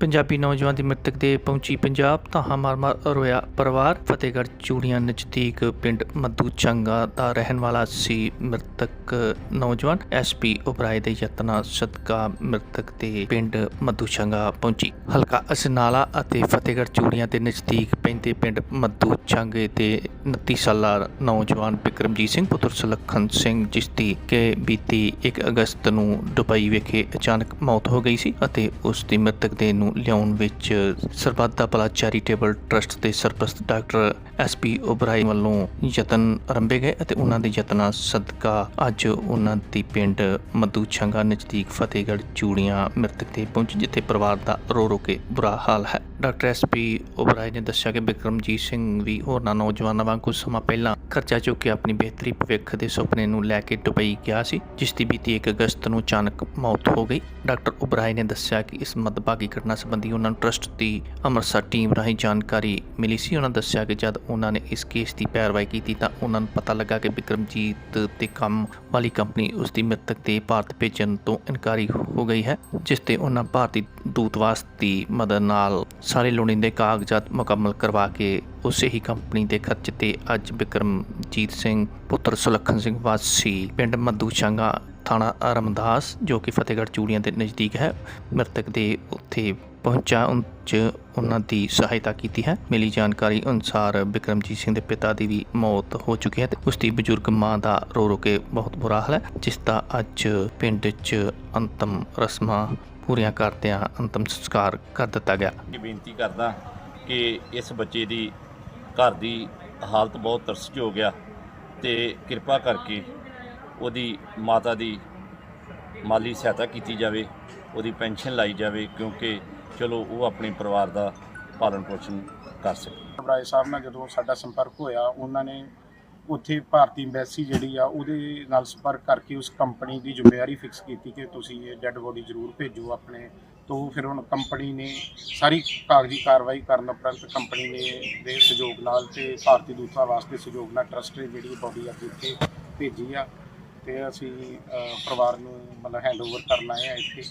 ਪੰਜਾਬੀ ਨੌਜਵਾਨ ਦੀ ਮ੍ਰਿਤਕ ਦੇ ਪਹੁੰਚੀ ਪੰਜਾਬ ਤਾਂ ਮਾਰ ਮਾਰ ਰੋਇਆ ਪਰਿਵਾਰ। ਫਤਿਹਗੜ੍ਹ ਚੂੜੀਆਂ ਨਜ਼ਦੀਕ ਪਿੰਡ ਮੱਦੂ ਚੰਗਾ ਦਾ ਰਹਿਣ ਵਾਲਾ ਸੀ ਮ੍ਰਿਤਕ ਨੌਜਵਾਨ। ਐਸਪੀ ਉਬਰਾਏ ਦੇ ਯਤਨਾਂ ਸਦਕਾ ਮ੍ਰਿਤਕ ਦੇ ਪਿੰਡ ਮੱਦੂ ਚੰਗਾ ਪਹੁੰਚੀ। ਹਲਕਾ ਅਸਨਾਲਾ ਅਤੇ ਫਤਿਹਗੜ੍ਹ ਚੂੜੀਆਂ ਦੇ ਨਜ਼ਦੀਕ ਪੈਂਦੇ ਪਿੰਡ ਮੱਦੂ ਚੰਗੇ ਦੇ 29 ਸਾਲਾ ਨੌਜਵਾਨ ਬਿਕਰਮਜੀਤ ਸਿੰਘ, ਪੁੱਤਰ ਸੁਲੱਖਣ ਸਿੰਘ, ਜਿਸ ਦੀ ਕਿ ਬੀਤੀ 1 ਅਗਸਤ ਨੂੰ ਦੁਬਈ ਵਿਖੇ ਅਚਾਨਕ ਮੌਤ ਹੋ ਗਈ ਸੀ ਅਤੇ ਉਸ ਦੀ ਮ੍ਰਿਤਕ ਦੇ ਨੂੰ ਲਿਆਉਣ ਵਿੱਚ ਸਰਬੱਤ ਦਾ ਭਲਾ ਚੈਰੀਟੇਬਲ ਟਰਸਟ ਦੇ ਸਰਪ੍ਰਸਤ ਡਾਕਟਰ ਐਸਪੀ ਉਬਰਾਏ ਵੱਲੋਂ ਯਤਨ ਆਰੰਭੇ ਗਏ ਅਤੇ ਉਹਨਾਂ ਦੇ ਯਤਨਾਂ ਸਦਕਾ ਅੱਜ ਉਹਨਾਂ ਦੀ ਪਿੰਡ ਮੱਦੂ ਛੰਗਾ ਨਜ਼ਦੀਕ ਫਤਿਹਗੜ੍ਹ ਚੂੜੀਆਂ ਮ੍ਰਿਤਕ ਦੇ ਪਹੁੰਚੀ ਜਿੱਥੇ ਪਰਿਵਾਰ ਦਾ ਰੋ ਰੋ ਕੇ ਬੁਰਾ ਹਾਲ ਹੈ। ਡਾਕਟਰ ਐਸਪੀ ਉਬਰਾਏ ਨੇ ਦੱਸਿਆ ਕਿ ਬਿਕਰਮਜੀਤ ਸਿੰਘ ਵੀ ਹੋਰਨਾਂ ਨੌਜਵਾਨਾਂ ਵਾਂਗ ਕੁਝ ਸਮਾਂ ਪਹਿਲਾਂ ਖਰਚਾ ਚੁੱਕ ਕੇ ਆਪਣੀ ਬਿਹਤਰੀ ਭਵਿੱਖ ਦੇ ਸੁਪਨੇ ਨੂੰ ਲੈ ਕੇ ਦੁਬਈ ਗਿਆ ਸੀ, ਜਿਸ ਦੀ ਬੀਤੀ 1 ਅਗਸਤ ਨੂੰ ਅਚਾਨਕ ਮੌਤ ਹੋ ਗਈ। ਡਾਕਟਰ ਉਬਰਾਏ ਨੇ ਦੱਸਿਆ ਕਿ ਇਸ ਮਦਭਾਗੀ ਘਟਨਾ ਸੰਬੰਧੀ ਉਹਨਾਂ ਨੂੰ ਟਰਸਟ ਦੀ ਅੰਮ੍ਰਿਤਸਰ ਟੀਮ ਰਾਹੀਂ ਜਾਣਕਾਰੀ ਮਿਲੀ ਸੀ। ਉਹਨਾਂ ਦੱਸਿਆ ਕਿ ਜਦ ਉਹਨਾਂ ਨੇ ਇਸ ਕੇਸ ਦੀ ਪੈਰਵਾਈ ਕੀਤੀ ਤਾਂ ਉਹਨਾਂ ਨੂੰ ਪਤਾ ਲੱਗਾ ਕਿ ਬਿਕਰਮਜੀਤ ਤੇ ਕੰਮ ਵਾਲੀ ਕੰਪਨੀ ਉਸ ਦੀ ਮ੍ਰਿਤਕ 'ਤੇ ਭਾਰਤ ਭੇਜਣ ਤੋਂ ਇਨਕਾਰੀ ਹੋ ਗਈ ਹੈ, ਜਿਸ ਤੇ ਉਹਨਾਂ ਭਾਰਤੀ ਦੂਤਵਾਸ ਦੀ ਮਦਦ ਨਾਲ ਸਾਰੇ ਲੋੜੀਂਦੇ ਕਾਗਜ਼ਾਤ ਮੁਕੰਮਲ ਕਰਵਾ ਕੇ ਉਸੇ ਹੀ ਕੰਪਨੀ ਦੇ ਖਰਚ ਤੇ ਅੱਜ ਬਿਕਰਮਜੀਤ ਸਿੰਘ, ਪੁੱਤਰ ਸੁਲੱਖਣ ਸਿੰਘ ਵਾਸੀ ਪਿੰਡ ਮੱਦੂ ਚੰਗਾ ਥਾਣਾ ਰਮਦਾਸ, ਜੋ ਕਿ ਫਤਿਹਗੜ੍ਹ ਚੂੜੀਆਂ ਦੇ ਨਜ਼ਦੀਕ ਹੈ, ਮ੍ਰਿਤਕ ਦੇ ਉੱਥੇ ਪਹੁੰਚਾ ਉਨ 'ਚ ਉਹਨਾਂ ਦੀ ਸਹਾਇਤਾ ਕੀਤੀ ਹੈ। ਮਿਲੀ ਜਾਣਕਾਰੀ ਅਨੁਸਾਰ ਬਿਕਰਮਜੀਤ ਸਿੰਘ ਦੇ ਪਿਤਾ ਦੀ ਵੀ ਮੌਤ ਹੋ ਚੁੱਕੀ ਹੈ ਤੇ ਉਸ ਦੀ ਬਜ਼ੁਰਗ ਮਾਂ ਦਾ ਰੋ ਰੋ ਕੇ ਬਹੁਤ ਬੁਰਾ ਹਾਲ ਹੈ, ਜਿਸ ਦਾ ਅੱਜ ਪਿੰਡ 'ਚ ਅੰਤਮ ਰਸਮਾਂ ਪੂਰੀਆਂ ਕਰਦਿਆਂ ਅੰਤਮ ਸੰਸਕਾਰ ਕਰ ਦਿੱਤਾ ਗਿਆ। ਇਹ ਬੇਨਤੀ ਕਰਦਾ ਕਿ ਇਸ ਬੱਚੇ ਦੀ ਘਰ ਦੀ ਹਾਲਤ ਬਹੁਤ ਤਰਸਯੋਗ ਆ ਤੇ ਕਿਰਪਾ ਕਰਕੇ ਉਹਦੀ ਮਾਤਾ ਦੀ ਮਾਲੀ ਸਹਾਇਤਾ ਕੀਤੀ ਜਾਵੇ, ਉਹਦੀ ਪੈਨਸ਼ਨ ਲਾਈ ਜਾਵੇ, ਕਿਉਂਕਿ ਚਲੋ ਉਹ ਆਪਣੇ ਪਰਿਵਾਰ ਦਾ ਪਾਲਣ ਪੋਸ਼ਣ ਕਰ ਸਕੇ। ਬਰਾਏ ਸਾਹਿਬ ਨਾਲ ਜਦੋਂ ਸਾਡਾ ਸੰਪਰਕ ਹੋਇਆ, ਉਹਨਾਂ ਨੇ ਉੱਥੇ ਭਾਰਤੀ ਐਮਬੈਸੀ ਜਿਹੜੀ ਆ, ਉਹਦੇ ਨਾਲ ਸੰਪਰਕ ਕਰਕੇ ਉਸ ਕੰਪਨੀ ਦੀ ਜ਼ਿੰਮੇਵਾਰੀ ਫਿਕਸ ਕੀਤੀ ਕਿ ਤੁਸੀਂ ਇਹ ਡੈੱਡ ਬੋਡੀ ਜ਼ਰੂਰ ਭੇਜੋ ਆਪਣੇ ਤੋਂ। ਫਿਰ ਹੁਣ ਕੰਪਨੀ ਨੇ ਸਾਰੀ ਕਾਗਜ਼ੀ ਕਾਰਵਾਈ ਕਰਨ ਉਪਰੰਤ ਕੰਪਨੀ ਨੇ ਦੇ ਸਹਿਯੋਗ ਨਾਲ ਤੇ ਭਾਰਤੀ ਦੂਤਾਵਾਸ ਵਾਸਤੇ ਸਹਿਯੋਗ ਨਾਲ ਟਰਸਟ ਨੇ ਜਿਹੜੀ ਬੋਡੀ ਅੱਜ ਇੱਥੇ ਭੇਜੀ ਆ। ਤੇ ਅਸੀਂ ਪਰਿਵਾਰ ਨੂੰ ਮਤਲਬ ਹੈਂਡਓਵਰ ਕਰਨ ਆਏ ਆ ਇੱਥੇ।